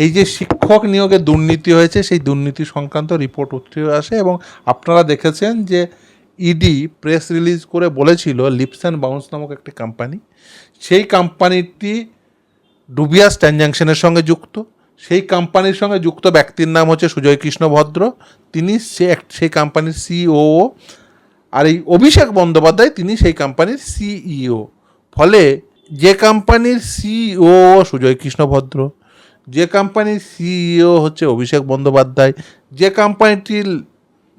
এই যে শিক্ষক নিয়োগে দুর্নীতি হয়েছে, সেই দুর্নীতি সংক্রান্ত রিপোর্ট উঠে আসে এবং আপনারা দেখেছেন যে ইডি প্রেস রিলিজ করে বলেছিল লিপস অ্যান্ড বাউন্স নামক একটি কোম্পানি সেই কোম্পানিটি ডুবিয়াস ট্রানজ্যাকশনের সঙ্গে যুক্ত। সেই কোম্পানির সঙ্গে যুক্ত ব্যক্তির নাম হচ্ছে সুজয় কৃষ্ণ ভদ্র। তিনি সে এক- সেই কোম্পানির সিও আর এই অভিষেক বন্দ্যোপাধ্যায়, তিনি সেই কোম্পানির সিইও ফলে যে কোম্পানির সিও সুজয় কৃষ্ণ ভদ্র যে কোম্পানির সিইও হচ্ছে অভিষেক বন্দ্যোপাধ্যায়, যে কোম্পানিটির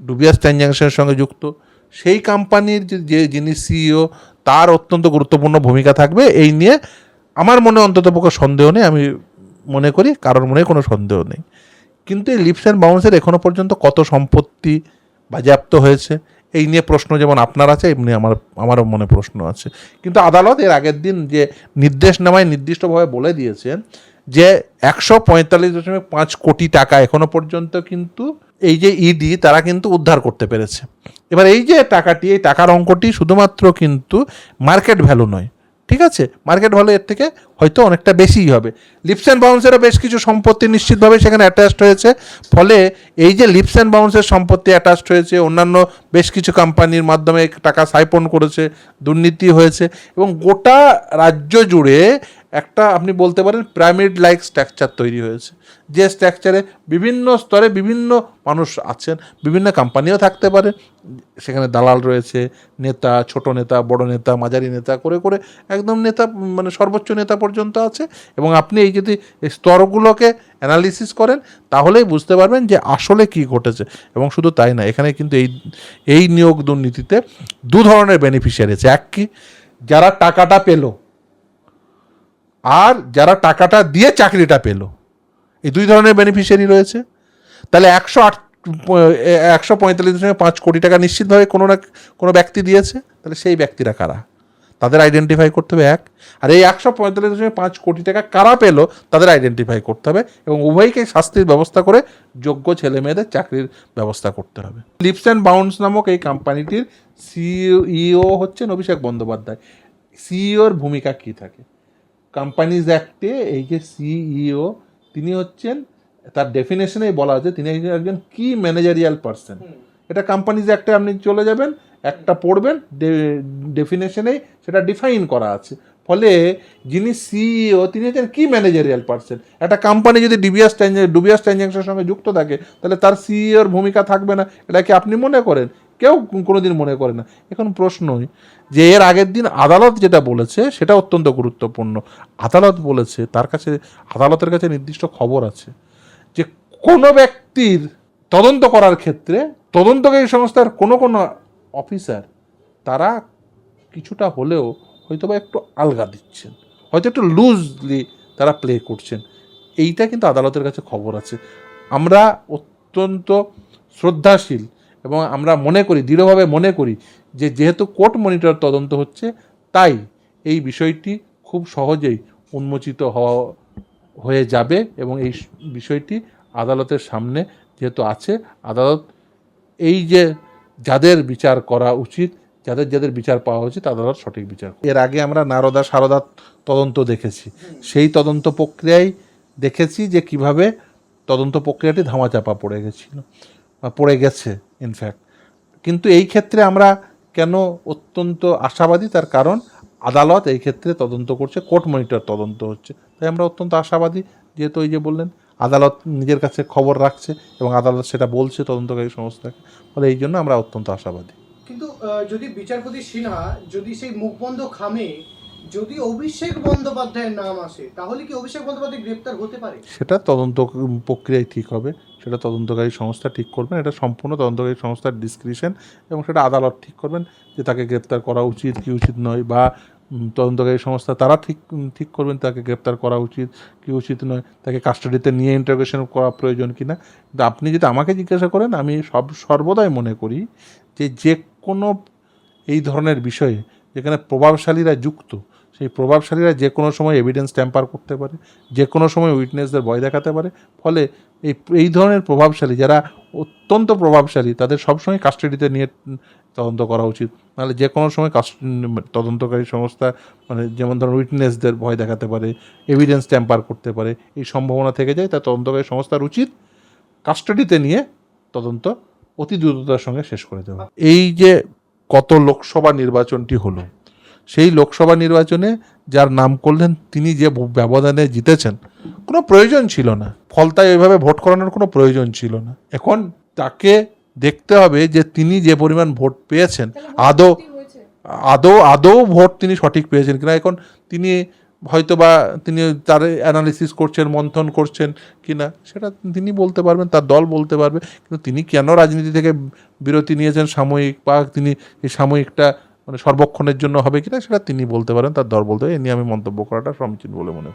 ডুবিয়াস ট্রানজ্যাকশনের সঙ্গে যুক্ত, সেই কোম্পানির যে- যিনি সিইও তার অত্যন্ত গুরুত্বপূর্ণ ভূমিকা থাকবে। এই নিয়ে আমার মনে অন্তত পক্ষে সন্দেহ নেই, আমি মনে করি কারোর মনে কোনো সন্দেহ নেই। কিন্তু এই লিপস অ্যান্ড বাউন্সের এখনও পর্যন্ত কত সম্পত্তি বাজেয়াপ্ত হয়েছে, এই নিয়ে প্রশ্ন যেমন আপনার আছে, এমনি আমার, আমারও মনে প্রশ্ন আছে। কিন্তু আদালত এর আগের দিন যে নির্দেশনামায় নির্দিষ্টভাবে বলে দিয়েছেন যে একশো পঁয়তাল্লিশ দশমিক পাঁচ কোটি টাকা এখনও পর্যন্ত কিন্তু এই যে ইডি, তারা কিন্তু উদ্ধার করতে পেরেছে। এবার এই যে টাকাটি, এই টাকার অঙ্কটি শুধুমাত্র কিন্তু মার্কেট ভ্যালু নয়, ঠিক আছে? মার্কেট ভ্যালু এর থেকে হয়তো অনেকটা বেশিই হবে। লিপস অ্যান্ড বাউন্সেরও বেশ কিছু সম্পত্তি নিশ্চিতভাবে সেখানে অ্যাটাচড হয়েছে। ফলে এই যে লিপস অ্যান্ড বাউন্সের সম্পত্তি অ্যাটাচড হয়েছে, অন্যান্য বেশ কিছু কোম্পানির মাধ্যমে টাকা সাইপন করেছে, দুর্নীতি হয়েছে এবং গোটা রাজ্য জুড়ে একটা আপনি বলতে পারেন প্রাইমেড লাইক স্ট্রাকচার তৈরি হয়েছে। যে স্ট্রাকচারে বিভিন্ন স্তরে বিভিন্ন মানুষ আছেন, বিভিন্ন কোম্পানিও থাকতে পারে। সেখানে দালাল রয়েছে, নেতা, ছোট নেতা, বড় নেতা, মাঝারি নেতা করে করে একদম নেতা মানে সর্বোচ্চ নেতা পর্যন্ত আছে। এবং আপনি এই যদি স্তরগুলোকে অ্যানালিসিস করেন, তাহলেই বুঝতে পারবেন যে আসলে কি ঘটেছে। এবং শুধু তাই না, এখানে কিন্তু এই এই নিয়োগ দুর্নীতিতে দু ধরনের বেনিফিশিয়ারি আছে এক কি? যারা টাকাটা পেল আর যারা টাকাটা দিয়ে চাকরিটা পেল, এই দুই ধরনের বেনিফিশিয়ারি রয়েছে। তাহলে একশো আট, একশো পঁয়তাল্লিশ দশমিক পাঁচ কোটি টাকা নিশ্চিতভাবে কোনো না কোনো ব্যক্তি দিয়েছে, তাহলে সেই ব্যক্তিরা কারা? তাদের আইডেন্টিফাই করতে হবে এক। আর এই একশো পঁয়তাল্লিশ দশমিক পাঁচ কোটি টাকা কারা পেল, তাদের আইডেন্টিফাই করতে হবে এবং উভয়কেই শাস্তির ব্যবস্থা করে যোগ্য ছেলে মেয়েদের চাকরির ব্যবস্থা করতে হবে। লিপস অ্যান্ড বাউন্স নামক এই কোম্পানিটির সিইও হচ্ছেন অভিষেক বন্দ্যোপাধ্যায়। সিইওর ভূমিকা কী থাকে? কোম্পানিজ অ্যাক্টে এই যে সিইও তিনি হচ্ছেন তার ডেফিনেশনেই বলা আছে তিনি একজন- কি ম্যানেজারিয়াল পার্সন এটা কোম্পানিজ অ্যাক্টে আপনি চলে যাবেন একটা পড়বেন ডেফিনেশনেই সেটা ডিফাইন করা আছে। ফলে যিনি সিইও তিনি হচ্ছেন কি ম্যানেজারিয়াল পার্সন একটা কোম্পানি যদি ডিবিএস ডুবিয়াস ট্রানজ্যাকশনের সঙ্গে যুক্ত থাকে তাহলে তার সিইওর ভূমিকা থাকবে না। এটা কি আপনি মনে করেন? কেউ কোনোদিন মনে করে না। এখন প্রশ্নই, যে এর আগের দিন আদালত যেটা বলেছে, সেটা অত্যন্ত গুরুত্বপূর্ণ। আদালত বলেছে, তার কাছে, আদালতের কাছে নির্দিষ্ট খবর আছে যে কোনো ব্যক্তির তদন্ত করার ক্ষেত্রে তদন্তকারী সংস্থার কোনো কোনো অফিসার তারা কিছুটা হলেও হয়তো বা একটু আলগা দিচ্ছেন। হয়তো একটু লুজলি তারা প্লে করছেন। এইটা কিন্তু আদালতের কাছে খবর আছে। আমরা অত্যন্ত শ্রদ্ধাশীল এবং আমরা মনে করি, দৃঢ়ভাবে মনে করি যে যেহেতু কোর্ট মনিটর তদন্ত হচ্ছে, তাই এই বিষয়টি খুব সহজেই উন্মোচিত হওয়া হয়ে যাবে এবং এই বিষয়টি আদালতের সামনে যেহেতু আছে, আদালত এই যে যাদের বিচার করা উচিত, যাদের যাদের বিচার পাওয়া উচিত, আদালত সঠিক বিচার এর আগে আমরা নারদা সারদা তদন্ত দেখেছি। সেই তদন্ত প্রক্রিয়ায় দেখেছি যে কীভাবে তদন্ত প্রক্রিয়াটি ধামাচাপা পড়ে গেছিল। বা পড়ে গেছে ইনফ্যাক্ট কিন্তু এই ক্ষেত্রে আমরা কেন অত্যন্ত আশাবাদী? তার কারণ আদালত এই ক্ষেত্রে তদন্ত করছে কোর্ট মনিটর তদন্ত হচ্ছে। তাই আমরা অত্যন্ত আশাবাদী যেহেতু ওই যে বললেন আদালত নিজের কাছে খবর রাখছে এবং আদালত সেটা বলছে তদন্তকারী সংস্থাকে। ফলে এই জন্য আমরা অত্যন্ত আশাবাদী। কিন্তু যদি বিচারপতি সিনহা যদি সেই মুখবন্ধ খামে যদি অভিষেক বন্দ্যোপাধ্যায়ের নাম আসে তাহলে কি অভিষেক বন্দ্যোপাধ্যায় গ্রেপ্তার হতে পারে? সেটা তদন্ত প্রক্রিয়ায় ঠিক হবে। সেটা তদন্তকারী সংস্থা ঠিক করবেন, এটা সম্পূর্ণ তদন্তকারী সংস্থার ডিসক্রিপশন এবং সেটা আদালত ঠিক করবেন যে তাকে গ্রেপ্তার করা উচিত, কি উচিত নয় বা তদন্তকারী সংস্থা তারা ঠিক ঠিক করবেন তাকে গ্রেপ্তার করা উচিত, কি উচিত নয়, তাকে কাস্টাডিতে নিয়ে ইন্টারোগেশন করা প্রয়োজন কি না কিন্তু আপনি যদি আমাকে জিজ্ঞাসা করেন, আমি সব, সর্বদাই মনে করি যে যে কোনো এই ধরনের বিষয়ে যেখানে প্রভাবশালীরা যুক্ত, সেই প্রভাবশালীরা যে কোনো সময় এভিডেন্স ট্যাম্পার করতে পারে যে কোনো সময় উইটনেসদের ভয় দেখাতে পারে, ফলে এই এই ধরনের প্রভাবশালী, যারা অত্যন্ত প্রভাবশালী, তাদের সবসময় কাস্টাডিতে নিয়ে তদন্ত করা উচিত। নাহলে যে কোনো সময় কাস্ট, তদন্তকারী সংস্থা মানে যেমন ধরুন উইটনেসদের ভয় দেখাতে পারে এভিডেন্স ট্যাম্পার করতে পারে, এই সম্ভাবনা থেকে যায়, তা তদন্তকারী সংস্থার উচিত কাস্টাডিতে নিয়ে তদন্ত অতি দ্রুততার সঙ্গে শেষ করে দেওয়া। এই যে কত লোকসভা নির্বাচনটি হলো, সেই লোকসভা নির্বাচনে যার নাম করলেন, তিনি যে ব্যবধানে জিতেছেন কোনো প্রয়োজন ছিল না। ফলতায় ওইভাবে ভোট করানোর কোনো প্রয়োজন ছিল না। এখন তাকে দেখতে হবে যে তিনি যে পরিমাণ ভোট পেয়েছেন আদৌ আদৌ আদৌ ভোট তিনি সঠিক পেয়েছেন কিনা। এখন তিনি হয়তো বা তিনি তার অ্যানালিসিস করছেন মন্থন করছেন কিনা সেটা তিনি বলতে পারবেন তার দল বলতে পারবে। কিন্তু তিনি কেন রাজনীতি থেকে বিরতি নিয়েছেন সাময়িক বা তিনি এই সাময়িকটা মানে সর্বক্ষণের জন্য হবে কিনা সেটা তিনি বলতে পারেন তার দল বলতে পারে এ নিয়ে আমি মন্তব্য করাটা সমীচীন বলে মনে করি।